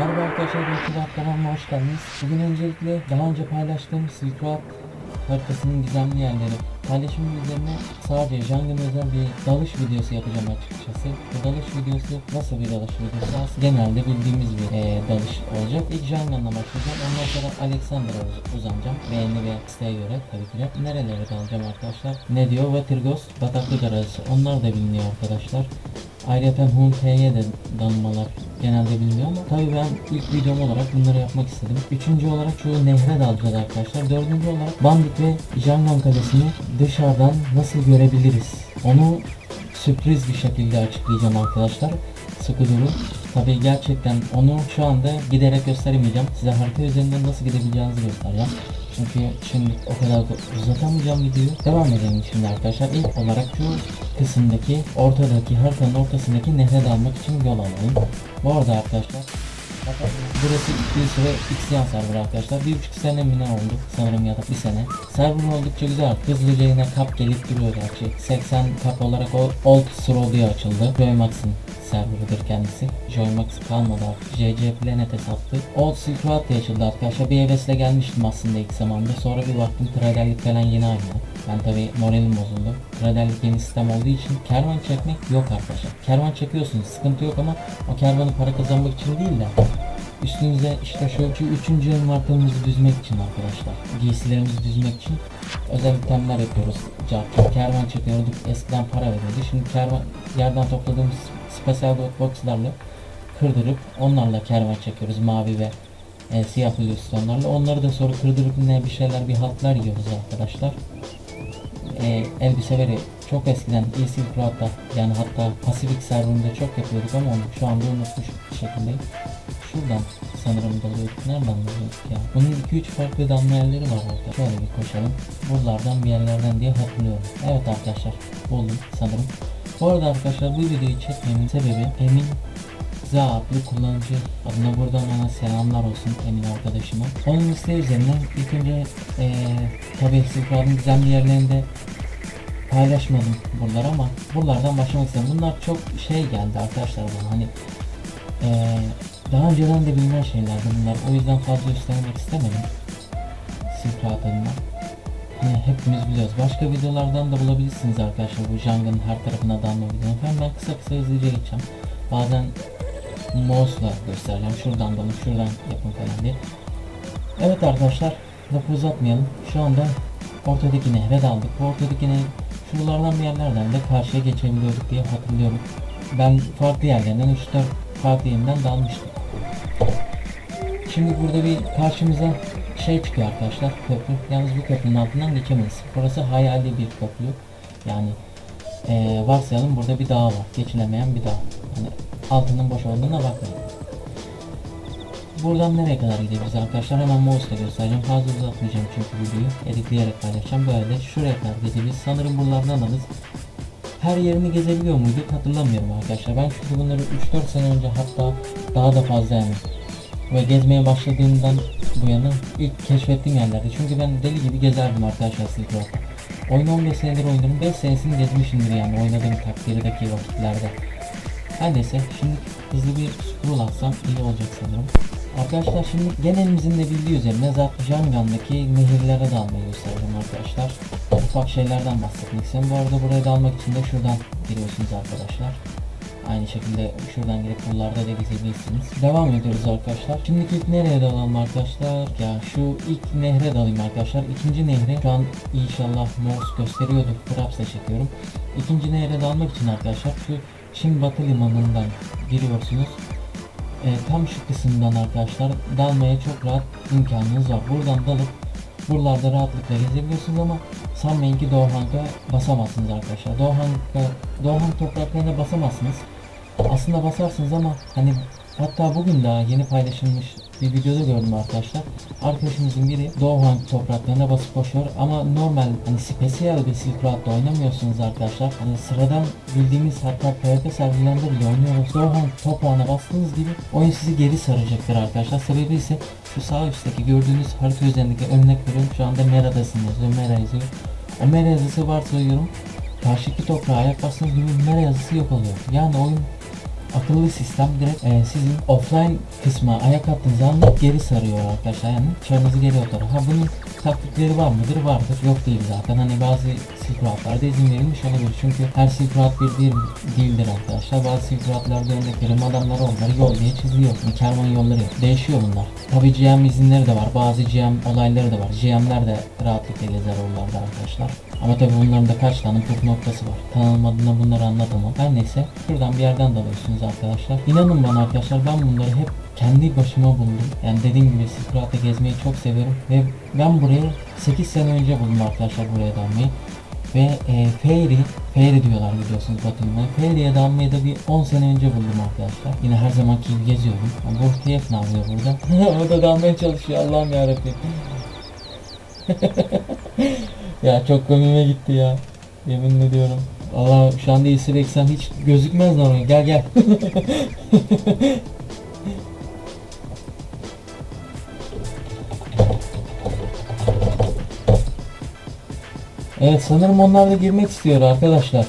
Merhaba arkadaşlar, YouTube kanalıma hoş geldiniz. Bugün öncelikle daha önce paylaştığım Road haritasının gizemli yerleri paylaşımın üzerine sadece Jungle özel bir dalış videosu yapacağım açıkçası. Bu dalış videosu nasıl bir dalış videosu? Aslında genelde bildiğimiz bir eee, dalış olacak. İlk Jungle'la başlayacağım. Ondan sonra Alexander'a uz- uzanacağım. Beğeni ve isteğe göre tabii ki de. Nerelere dalacağım arkadaşlar? Ne diyor? Waterghost, Bataklık Arası. Onlar da biliniyor arkadaşlar. Ayrıca Hunte'ye de dalmalar genelde biliniyor ama tabii ben ilk videom olarak bunları yapmak istedim. Üçüncü olarak şu nehre dalacağız arkadaşlar. Dördüncü olarak Bandit ve Jangan Kalesi'ni dışarıdan nasıl görebiliriz? Onu sürpriz bir şekilde açıklayacağım arkadaşlar. Sıkı durun. Tabii gerçekten onu şu anda giderek gösteremeyeceğim. Size harita üzerinden nasıl gidebileceğinizi göstereceğim. Çünkü şimdi o kadar da uzatamayacağım videoyu. Devam edelim şimdi arkadaşlar. İlk olarak şu kısımdaki ortadaki haritanın ortasındaki nehre dalmak için yol alalım. Bu arada arkadaşlar bakın burası bir süre Xyan server arkadaşlar. Bir buçuk sene mi ne oldu sanırım ya da bir sene. Server oldukça güzel. Hızlıca yine kap gelip duruyor gerçi. 80 kap olarak o Old Sro diye açıldı. Joymax'ın serverıdır kendisi. Joymax kalmadı artık. JC Planet'e sattı. Old Silk diye açıldı arkadaşlar. Bir hevesle gelmiştim aslında ilk zamanda. Sonra bir baktım Traderlik falan yeni aynı. Ben tabi moralim bozuldu. Traderlik yeni sistem olduğu için kervan çekmek yok arkadaşlar. Kervan çekiyorsunuz sıkıntı yok ama o kervanı para kazanmak için değil de üstünüze işte şu, şu üçüncü envanterimizi düzmek için arkadaşlar. Giysilerimizi düzmek için özel itemler yapıyoruz. Cartçı. Kervan çekiyorduk. Eskiden para veriyordu. Şimdi kervan yerden topladığımız special boxlarla kırdırıp onlarla kervan çekiyoruz. Mavi ve e, siyah illüstrasyonlarla. Onları da sonra kırdırıp ne bir şeyler bir haltlar yiyoruz arkadaşlar. E, elbiseleri çok eskiden Silk Road'da yani hatta Pasifik serverında çok yapıyorduk ama onu şu anda unutmuş bir şekilde. Şuradan sanırım dalıyorduk. Nereden dalıyorduk ya? Bunun 2-3 farklı dalma yerleri var orada. Şöyle bir koşalım. Buralardan bir yerlerden diye hatırlıyorum. Evet arkadaşlar buldum sanırım. Bu arada arkadaşlar bu videoyu çekmemin sebebi Emin Za adlı kullanıcı adına buradan ona selamlar olsun Emin arkadaşıma. Onun isteği üzerine ilk önce eee tabi Road'un gizemli yerlerinde paylaşmadım buralar ama buralardan başlamak istedim. Bunlar çok şey geldi arkadaşlar bana hani eee, daha önceden de bilinen şeylerdi bunlar. O yüzden fazla üstlenmek istemedim. Silk adına. Hani hepimiz biliyoruz. Başka videolardan da bulabilirsiniz arkadaşlar bu Jungle'ın her tarafına dalma videoları. Hemen kısa kısa hızlıca geçeceğim. Bazen mouse'la göstereceğim. Şuradan dalın, şuradan yapın falan diye. Evet arkadaşlar, lafı uzatmayalım. Şu anda ortadaki nehre daldık. Bu ortadaki nehir şuralardan bir yerlerden de karşıya geçebiliyorduk diye hatırlıyorum. Ben farklı yerlerden 3-4 farklı yerinden dalmıştım. Şimdi burada bir karşımıza şey çıkıyor arkadaşlar köprü. Yalnız bu köprünün altından geçemeyiz. Burası hayali bir köprü. Yani eee varsayalım burada bir dağ var. Geçilemeyen bir dağ. Hani altının boş olduğuna bakmayın. Buradan nereye kadar gidebiliriz arkadaşlar? Hemen mouse'la göstereceğim. Fazla uzatmayacağım çünkü videoyu. Editleyerek paylaşacağım. Böyle şuraya kadar gidebiliriz. Sanırım buralardan alırız. Her yerini gezebiliyor muyduk hatırlamıyorum arkadaşlar. Ben çünkü bunları 3-4 sene önce hatta daha da fazla yani ve gezmeye başladığımdan bu yana ilk keşfettiğim yerlerdi. Çünkü ben deli gibi gezerdim arkadaşlar Silk Road'da. Oyunu 15 senedir oynadım. 5 senesini gezmişimdir yani oynadığım takdirdeki vakitlerde. Her neyse şimdi hızlı bir scroll atsam iyi olacak sanırım. Arkadaşlar şimdi genelimizin de bildiği üzerine zaten Jangan'daki nehirlere dalmayı göstereceğim arkadaşlar. Ufak şeylerden bahsetmek istiyorum. Bu arada buraya dalmak için de şuradan giriyorsunuz arkadaşlar. Aynı şekilde şuradan girip buralarda da gezebilirsiniz. Devam ediyoruz arkadaşlar. Şimdi ilk nereye dalalım arkadaşlar? Ya şu ilk nehre dalayım arkadaşlar. İkinci nehre şu an inşallah mouse gösteriyordu. Fraps'la çekiyorum. İkinci nehre dalmak için arkadaşlar şu Çin Batı Limanı'ndan giriyorsunuz. Ee, tam şu kısımdan arkadaşlar dalmaya çok rahat imkanınız var. Buradan dalıp buralarda rahatlıkla gezebiliyorsunuz ama sanmayın ki Doğan'a basamazsınız arkadaşlar. Doğan'a Doğan topraklarına basamazsınız. Aslında basarsınız ama hani hatta bugün daha yeni paylaşılmış bir videoda gördüm arkadaşlar. Arkadaşımızın biri Doğan topraklarına basıp koşuyor ama normal hani spesiyel bir Silk Road'da oynamıyorsunuz arkadaşlar. Hani sıradan bildiğimiz hatta PvP sergilerinde bile oynuyoruz. Doğan toprağına bastığınız gibi oyun sizi geri saracaktır arkadaşlar. Sebebi ise şu sağ üstteki gördüğünüz harita üzerindeki örnek veriyorum. Şu anda Mera'dasın yazıyor. Mera yazıyor. O Mera yazısı varsayıyorum. Karşıki toprağa ayak bastığınız gibi Mera yazısı yok oluyor. Yani oyun akıllı sistem direkt e, sizin offline kısma ayak attığınız anda geri sarıyor arkadaşlar. Yani çarınızı geri otar. Ha bunun taktikleri var mıdır? Vardır. Yok değil zaten. Hani bazı silk routlarda izin verilmiş olabilir. Çünkü her silk route bir değil, değildir arkadaşlar. Bazı silk route'larda örnek veriyorum adamlar onları yol diye çiziyor. Bir kervan yolları yok. Değişiyor bunlar. Tabi GM izinleri de var. Bazı GM olayları da var. GM'ler de rahatlıkla gezer oralarda arkadaşlar. Ama tabi bunların da kaç tane püf noktası var. Tanımadığında bunları anlatamam. Her neyse şuradan bir yerden dalıyorsunuz arkadaşlar. İnanın bana arkadaşlar ben bunları hep kendi başıma buldum. Yani dediğim gibi Silkroad'da gezmeyi çok seviyorum. Ve ben burayı 8 sene önce buldum arkadaşlar buraya dalmayı. Ve e, Fairy, Fairy diyorlar biliyorsunuz Batman'a. Fairy'e dalmayı da bir 10 sene önce buldum arkadaşlar. Yine her zamanki gibi geziyordum. Yani bu TF ne yapıyor burada? o da dalmaya çalışıyor Allah'ım yarabbim. ya çok komiğime gitti ya. Yemin ediyorum. Allah şu anda esir eksen hiç gözükmez oraya. Gel gel. evet sanırım onlar da girmek istiyor arkadaşlar.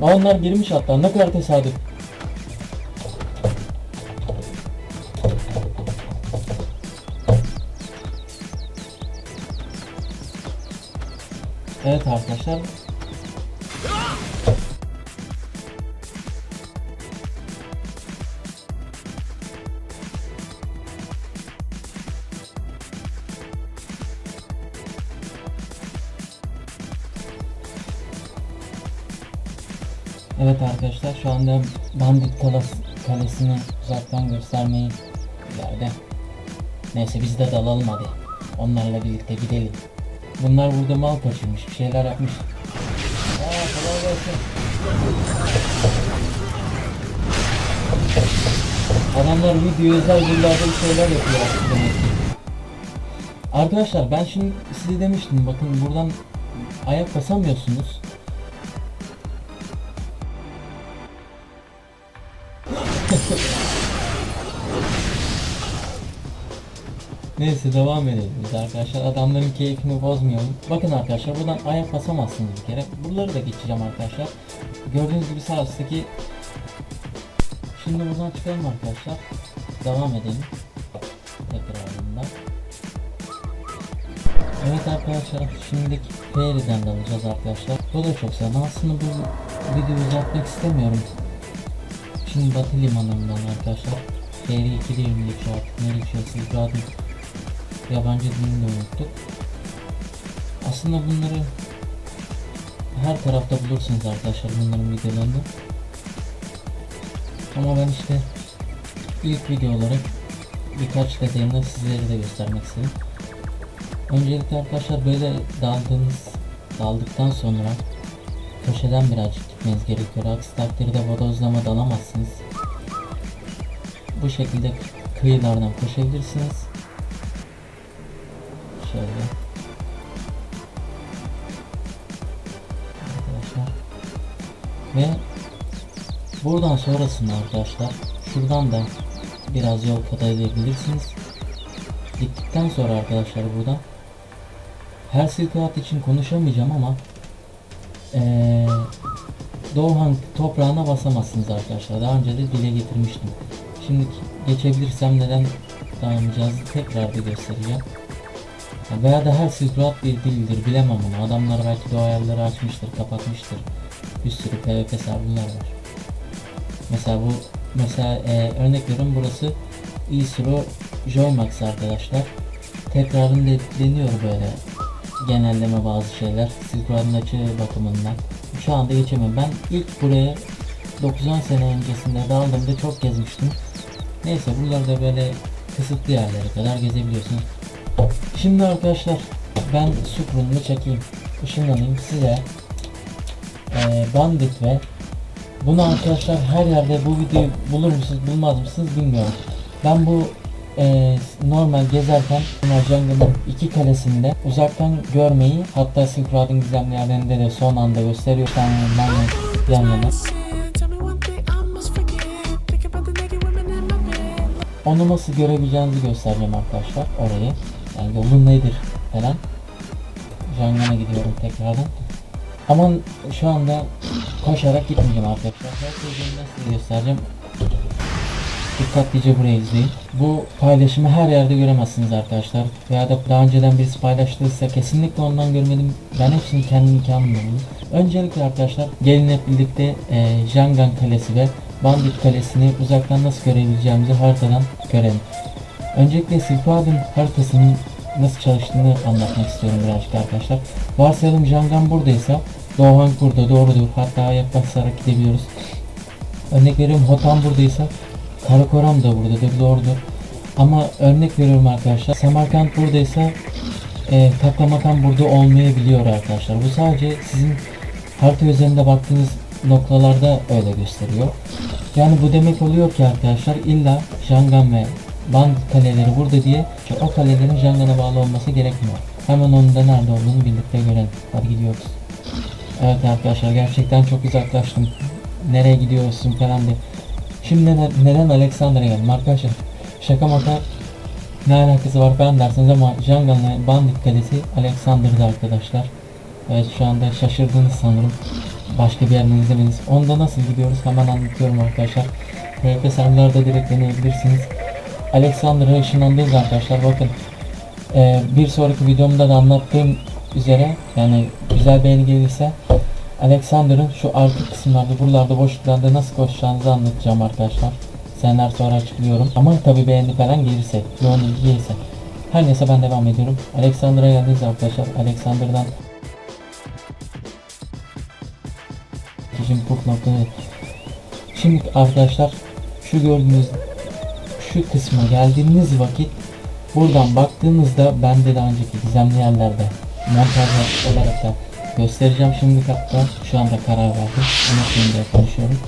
Onlar girmiş hatta ne kadar tesadüf. Evet arkadaşlar. Evet arkadaşlar şu anda Bandit Kalas Kalesi'ni uzaktan göstermeyi ileride. Neyse biz de dalalım hadi. Onlarla birlikte gidelim. Bunlar burada mal kaçırmış, bir şeyler yapmış. Aa, kolay gelsin. Adamlar video özel yıllarda bir şeyler yapıyor demek. Arkadaşlar ben şimdi size demiştim bakın buradan ayak basamıyorsunuz. Neyse devam edelim biz arkadaşlar. Adamların keyfini bozmayalım. Bakın arkadaşlar buradan ayak basamazsınız bir kere. Buraları da geçeceğim arkadaşlar. Gördüğünüz gibi sağ üstteki Şimdi buradan çıkalım arkadaşlar. Devam edelim. Tekrarında. Evet arkadaşlar şimdilik Fairy'den de alacağız arkadaşlar. Bu da çok. Ben aslında bu videoyu uzatmak istemiyorum. Şimdi Batı Limanı'ndan arkadaşlar. Fairy 2 diye mi geçiyor artık ne geçiyor siz zaten yabancı dilini de unuttuk. Aslında bunları her tarafta bulursunuz arkadaşlar bunların videolarını. Ama ben işte ilk video olarak birkaç detayını sizlere de göstermek istedim. Öncelikle arkadaşlar böyle daldığınız daldıktan sonra köşeden birazcık gitmeniz gerekiyor. Aksi takdirde bodozlama dalamazsınız. Bu şekilde kıyılardan koşabilirsiniz. Şöyle. Arkadaşlar. Ve buradan sonrasında arkadaşlar şuradan da biraz yol kat edebilirsiniz. Gittikten sonra arkadaşlar buradan her silkaat için konuşamayacağım ama ee, Doğan toprağına basamazsınız arkadaşlar. Daha önce de dile getirmiştim. Şimdi geçebilirsem neden dayanacağızı tekrar bir göstereceğim. Ya Veya da her Silk Road bir dildir bilemem onu. Adamlar belki de o ayarları açmıştır, kapatmıştır. Bir sürü PvP serverlar var. Mesela bu mesela e, örnek veriyorum burası Isro Joymax arkadaşlar. Tekrarını de, deniyor böyle genelleme bazı şeyler. Silk Road'un açığı bakımından. Şu anda geçemem. Ben ilk buraya 9-10 sene öncesinde daldığımda çok gezmiştim. Neyse buralarda böyle kısıtlı yerlere kadar gezebiliyorsunuz. Şimdi arkadaşlar ben Suprum'u çekeyim. Işınlanayım size eee, Bandit ve bunu arkadaşlar her yerde bu videoyu bulur musunuz bulmaz mısınız bilmiyorum. Ben bu eee, normal gezerken Jungle'ın iki kalesinde uzaktan görmeyi hatta Silk Road'un gizemli yerlerinde de son anda gösteriyor. Sen yan yana. Onu nasıl görebileceğinizi göstereceğim arkadaşlar orayı. Yani yolu nedir falan. Jungle'a gidiyorum tekrardan. Ama şu anda koşarak gitmeyeceğim arkadaşlar. Her şeyi nasıl göstereceğim. Dikkatlice burayı izleyin. Bu paylaşımı her yerde göremezsiniz arkadaşlar. Veya da daha önceden birisi paylaştıysa kesinlikle ondan görmedim. Ben hepsini kendi imkanımla buldum. Öncelikle arkadaşlar gelin hep birlikte e, Jangan Kalesi ve Bandit Kalesi'ni uzaktan nasıl görebileceğimizi haritadan görelim. Öncelikle Silk Road'un haritasının nasıl çalıştığını anlatmak istiyorum birazcık arkadaşlar. Varsayalım Jangan buradaysa Doğan burada doğrudur. Hatta ayak basarak gidebiliyoruz. Örnek veriyorum Hotan buradaysa Karakoram da buradadır doğrudur. Ama örnek veriyorum arkadaşlar Samarkand buradaysa e, Taklamakan burada olmayabiliyor arkadaşlar. Bu sadece sizin harita üzerinde baktığınız noktalarda öyle gösteriyor. Yani bu demek oluyor ki arkadaşlar illa Jangan ve Bandit kaleleri burada diye o kalelerin Jangan'a bağlı olması gerekmiyor. Hemen onun da nerede olduğunu birlikte görelim. Hadi gidiyoruz. Evet arkadaşlar gerçekten çok uzaklaştım. Nereye gidiyorsun falan diye. Şimdi neden, neden Alexander'a geldim arkadaşlar? Şaka maka ne alakası var falan dersiniz ama Jangan'la Bandit Kalesi Alexander'da arkadaşlar. Evet şu anda şaşırdınız sanırım. Başka bir yerden izlemeniz. Onda nasıl gidiyoruz hemen anlatıyorum arkadaşlar. PvP serverlarda direkt deneyebilirsiniz. Alexander'a ışınlandınız arkadaşlar bakın. Ee, bir sonraki videomda da anlattığım üzere yani güzel beğeni gelirse Alexander'ın şu arka kısımlarda buralarda boşluklarda nasıl koşacağınızı anlatacağım arkadaşlar. Seneler sonra açıklıyorum. Ama tabi beğeni falan gelirse, yoğun ilgi gelirse. Her neyse ben devam ediyorum. Alexander'a geldiniz arkadaşlar. Alexander'dan Şimdi Şimdi arkadaşlar şu gördüğünüz şu kısma geldiğiniz vakit buradan baktığınızda ben de daha önceki gizemli yerlerde montaj olarak da göstereceğim şimdi hatta şu anda karar verdim ama şimdi konuşuyorum.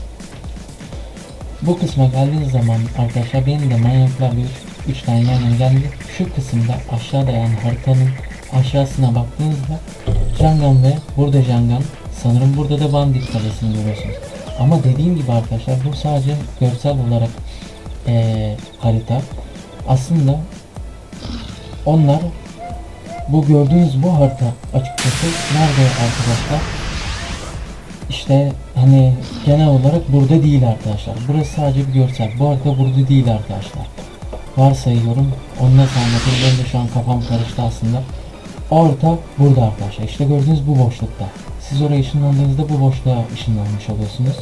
Bu kısma geldiğiniz zaman arkadaşlar benim de manyaklar bir 3 tane yan geldi. Şu kısımda aşağıda yani haritanın aşağısına baktığınızda Jangan ve burada Jangan sanırım burada da Bandit kalesini görüyorsunuz. Ama dediğim gibi arkadaşlar bu sadece görsel olarak eee, harita. Aslında onlar bu gördüğünüz bu harita açıkçası nerede arkadaşlar? İşte hani genel olarak burada değil arkadaşlar. Burası sadece bir görsel. Bu harita burada değil arkadaşlar. Varsayıyorum. Onu nasıl anlatayım? Benim de şu an kafam karıştı aslında. O harita burada arkadaşlar. İşte gördüğünüz bu boşlukta. Siz oraya ışınlandığınızda bu boşluğa ışınlanmış oluyorsunuz.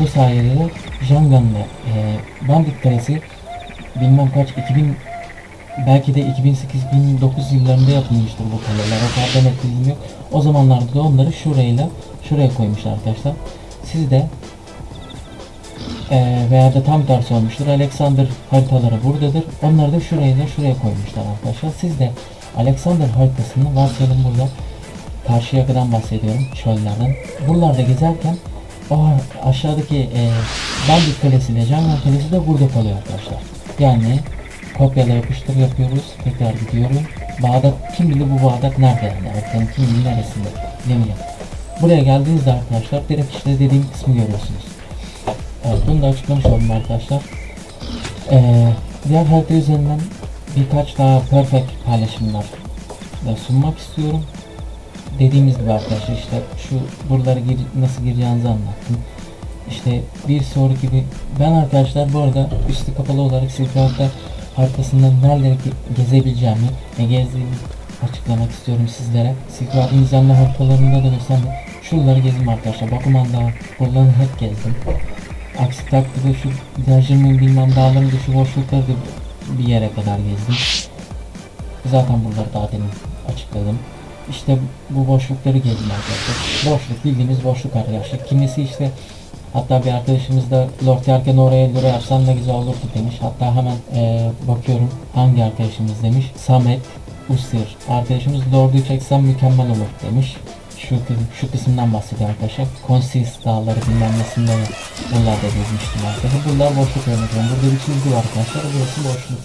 Bu sayede de Jangan'la e, Bandit Kalesi bilmem kaç 2000 belki de 2008-2009 yıllarında yapılmıştır bu kaleler. O kadar net bilgim yok. O zamanlarda da onları şurayla şuraya koymuşlar arkadaşlar. Siz de eee, veya da tam tersi olmuştur. Alexander haritaları buradadır. Onları da şuraya da şuraya koymuşlar arkadaşlar. Siz de Alexander haritasını varsayalım burada karşı yakadan bahsediyorum çöllerden. Buralarda gezerken o aşağıdaki eee Bandit Kalesi ile Jungle Kalesi de burada kalıyor arkadaşlar. Yani kopyala yapıştır yapıyoruz. Tekrar gidiyorum. Bağdat kim bilir bu Bağdat nerede yani? Haritanın kim bilir neresinde? Bilemiyorum. Buraya geldiğinizde arkadaşlar direkt işte dediğim kısmı görüyorsunuz. Evet bunu da açıklamış oldum arkadaşlar. Ee, diğer harita üzerinden birkaç daha perfect paylaşımlar da sunmak istiyorum. Dediğimiz gibi arkadaşlar işte şu buraları gir, nasıl gireceğinizi anlattım. İşte bir sonraki bir ben arkadaşlar bu arada üstü kapalı olarak Silk Road'da haritasında nereleri ge- gezebileceğimi ve gezdiğimi açıklamak istiyorum sizlere. Road'un gizemli haritalarında da gösterdim. Şuraları gezdim arkadaşlar. Bakuman'da buraları hep gezdim. Aksi takdirde şu Dajim'in bilmem dağların da şu boşlukları da bir yere kadar gezdim. Zaten buraları daha demin açıkladım. İşte bu boşlukları gezdim arkadaşlar. Boşluk bildiğimiz boşluk arkadaşlar. Kimisi işte hatta bir arkadaşımız da Lord Yarken oraya lira yapsan ne güzel olurdu demiş. Hatta hemen eee, bakıyorum hangi arkadaşımız demiş. Samet Usir. Arkadaşımız Lord'u çeksem mükemmel olur demiş. Şu, şu kısımdan bahsediyor arkadaşlar. Consis dağları bilmem nesinde de buralarda gezmiştim arkadaşlar. Buralar boşluk örnek. Burada bir çizgi var arkadaşlar. Burası boşluk.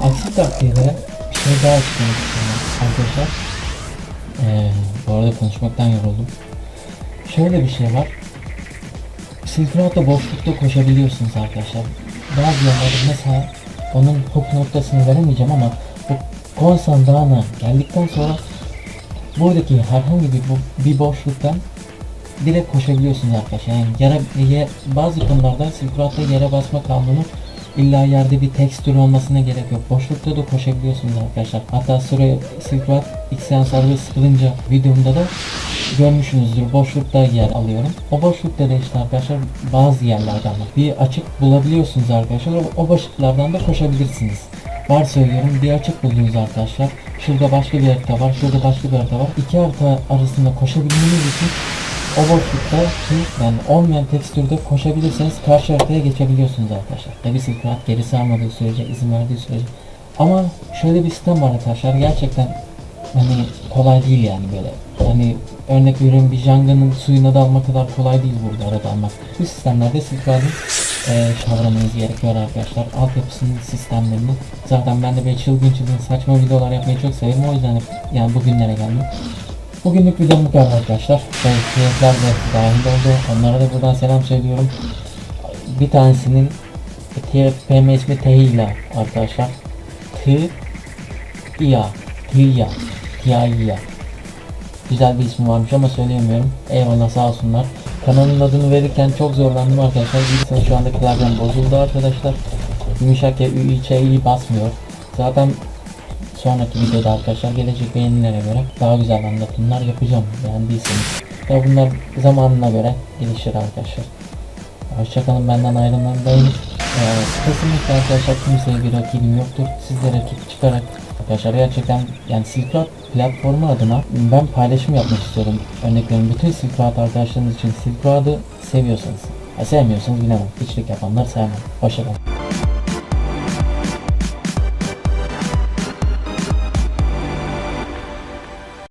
Aksi takdirde şey daha açıklamak istiyorum arkadaşlar. Ee, bu arada konuşmaktan yoruldum. Şöyle bir şey var. Silk Road'da boşlukta koşabiliyorsunuz arkadaşlar. Bazı yerlerde mesela onun hook noktasını veremeyeceğim ama bu Konsan Dağı'na geldikten sonra buradaki herhangi bir, bir boşluktan direkt koşabiliyorsunuz arkadaşlar. Yani yere, ye- bazı konularda Silk Road'da yere basma kanunu illa yerde bir tekstür olmasına gerek yok. Boşlukta da koşabiliyorsunuz arkadaşlar. Hatta sıra Silk Road Xen serbest sıkılınca videomda da görmüşsünüzdür. Boşlukta yer alıyorum. O boşlukta da işte arkadaşlar bazı yerlerden. Bir açık bulabiliyorsunuz arkadaşlar. O boşluklardan da koşabilirsiniz. Var söylüyorum bir açık buldunuz arkadaşlar. Şurada başka bir harita var. Şurada başka bir harita var. İki harita arasında koşabilmeniz için o boşlukta ki yani olmayan tekstürde koşabilirseniz karşı haritaya geçebiliyorsunuz arkadaşlar. Tabi Silk Road geri sarmadığı sürece, izin verdiği sürece. Ama şöyle bir sistem var arkadaşlar. Gerçekten hani kolay değil yani böyle. Hani örnek veriyorum bir Janga'nın suyuna dalma kadar kolay değil burada arada almak. Bu sistemlerde Silk Road'ın e, kavramanız gerekiyor arkadaşlar. Altyapısının sistemlerini. Zaten ben de böyle çılgın çılgın saçma videolar yapmayı çok severim. O yüzden yani bugünlere geldim. Bugünlük videom bu kadar arkadaşlar. Seyirciler de dahil oldu. Onlara da buradan selam söylüyorum. Bir tanesinin TFPM ismi Tehila arkadaşlar. T İya Tiya Tiya Güzel bir ismi varmış ama söyleyemiyorum. Eyvallah sağ olsunlar. Kanalın adını verirken çok zorlandım arkadaşlar. Bilgisayar şu anda klavyem bozuldu arkadaşlar. Yumuşak ya Ü, basmıyor. Zaten sonraki videoda arkadaşlar gelecek beğenilere göre daha güzel anlatımlar yapacağım. Beğendiyseniz. Ya bunlar zamanına göre gelişir arkadaşlar. Hoşçakalın benden ayrılmayın. Ee, kesinlikle arkadaşlar kimseye bir rakibim yoktur. Sizlere rakip çıkarak arkadaşlar gerçekten yani Silk Road platformu adına ben paylaşım yapmak istiyorum. Örnek veriyorum bütün Silk Road arkadaşlarınız için Silk Road'ı seviyorsanız. Ha, sevmiyorsanız bilemem. Hiçlik yapanlar sevmem. Hoşçakalın.